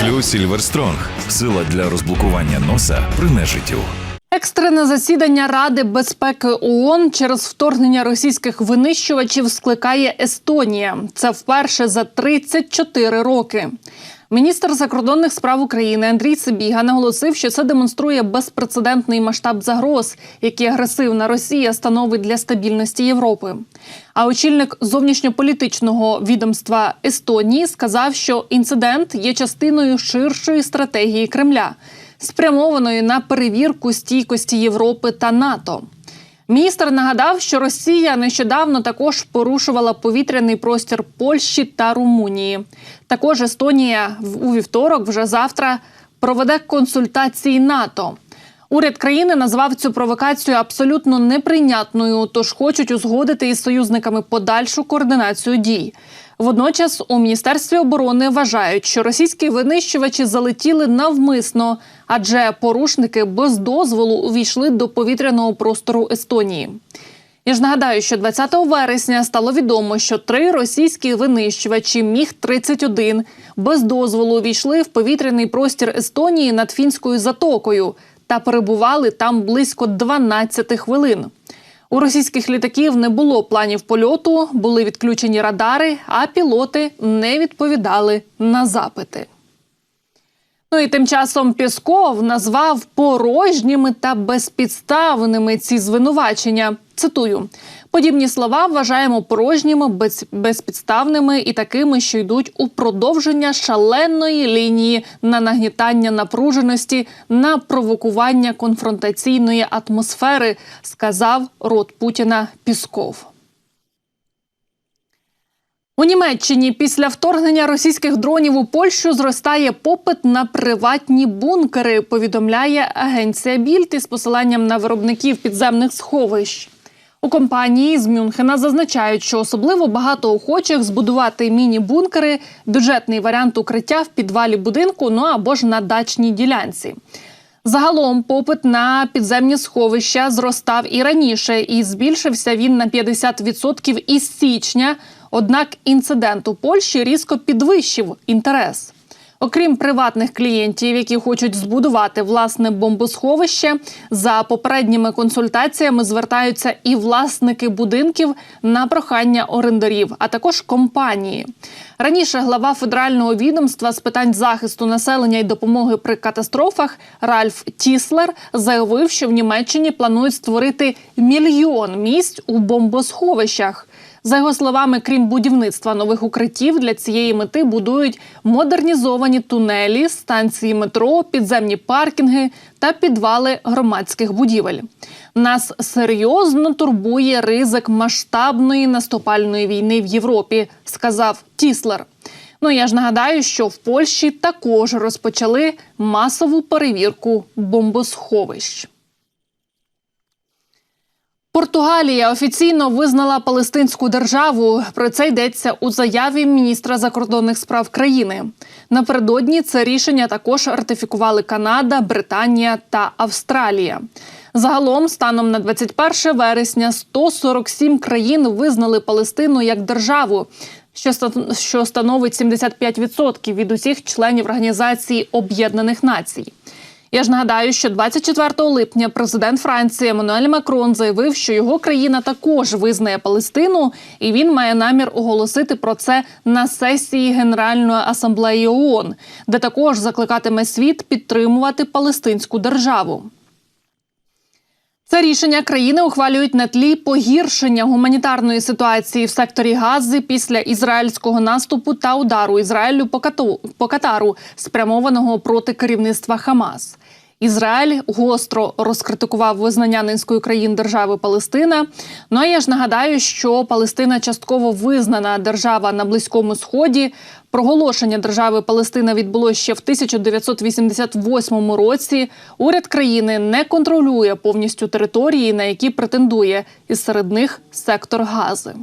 Флю Сільверстронг сила для розблокування носа при нежиттю. Екстрене засідання Ради безпеки ООН через вторгнення російських винищувачів скликає Естонія. Це вперше за 34 роки. Міністр закордонних справ України Андрій Сибіга наголосив, що це демонструє безпрецедентний масштаб загроз, які агресивна Росія становить для стабільності Європи. А очільник зовнішньополітичного відомства Естонії сказав, що інцидент є частиною ширшої стратегії Кремля, спрямованої на перевірку стійкості Європи та НАТО. Міністр нагадав, що Росія нещодавно також порушувала повітряний простір Польщі та Румунії. Також Естонія у вівторок, вже завтра, проведе консультації НАТО. Уряд країни назвав цю провокацію абсолютно неприйнятною, тож хочуть узгодити із союзниками подальшу координацію дій. Водночас у міністерстві оборони вважають, що російські винищувачі залетіли навмисно, адже порушники без дозволу увійшли до повітряного простору Естонії. Я ж нагадаю, що 20 вересня стало відомо, що три російські винищувачі міг 31 без дозволу увійшли в повітряний простір Естонії над фінською затокою та перебували там близько 12 хвилин. У російських літаків не було планів польоту, були відключені радари, а пілоти не відповідали на запити. Ну і тим часом Пісков назвав порожніми та безпідставними ці звинувачення. Цитую: подібні слова вважаємо порожніми, без, безпідставними і такими, що йдуть у продовження шаленої лінії на нагнітання напруженості, на провокування конфронтаційної атмосфери, сказав рот Путіна Пісков. У Німеччині після вторгнення російських дронів у Польщу зростає попит на приватні бункери. Повідомляє агенція Більд із посиланням на виробників підземних сховищ. У компанії з Мюнхена зазначають, що особливо багато охочих збудувати міні-бункери, бюджетний варіант укриття в підвалі будинку, ну або ж на дачній ділянці. Загалом попит на підземні сховища зростав і раніше, і збільшився він на 50% із січня. Однак інцидент у Польщі різко підвищив інтерес. Окрім приватних клієнтів, які хочуть збудувати власне бомбосховище, за попередніми консультаціями звертаються і власники будинків на прохання орендарів, а також компанії. Раніше глава федерального відомства з питань захисту населення і допомоги при катастрофах Ральф Тіслер заявив, що в Німеччині планують створити мільйон місць у бомбосховищах. За його словами, крім будівництва нових укриттів, для цієї мети будують модернізовані тунелі, станції метро, підземні паркінги та підвали громадських будівель. Нас серйозно турбує ризик масштабної наступальної війни в Європі, сказав Тіслер. Ну я ж нагадаю, що в Польщі також розпочали масову перевірку бомбосховищ. Португалія офіційно визнала Палестинську державу. Про це йдеться у заяві міністра закордонних справ країни. Напередодні це рішення також ратифікували Канада, Британія та Австралія. Загалом, станом на 21 вересня, 147 країн визнали Палестину як державу, що ста- що становить 75% від усіх членів Організації Об'єднаних Націй. Я ж нагадаю, що 24 липня президент Франції Еммануель Макрон заявив, що його країна також визнає Палестину, і він має намір оголосити про це на сесії Генеральної асамблеї ООН, де також закликатиме світ підтримувати Палестинську державу. Це рішення країни ухвалюють на тлі погіршення гуманітарної ситуації в секторі Гази після ізраїльського наступу та удару Ізраїлю по, Катару, спрямованого проти керівництва Хамас. Ізраїль гостро розкритикував визнання низкою країн держави Палестина. Ну а я ж нагадаю, що Палестина частково визнана держава на близькому сході. Проголошення держави Палестина відбулося ще в 1988 році. Уряд країни не контролює повністю території, на які претендує, і серед них сектор Гази.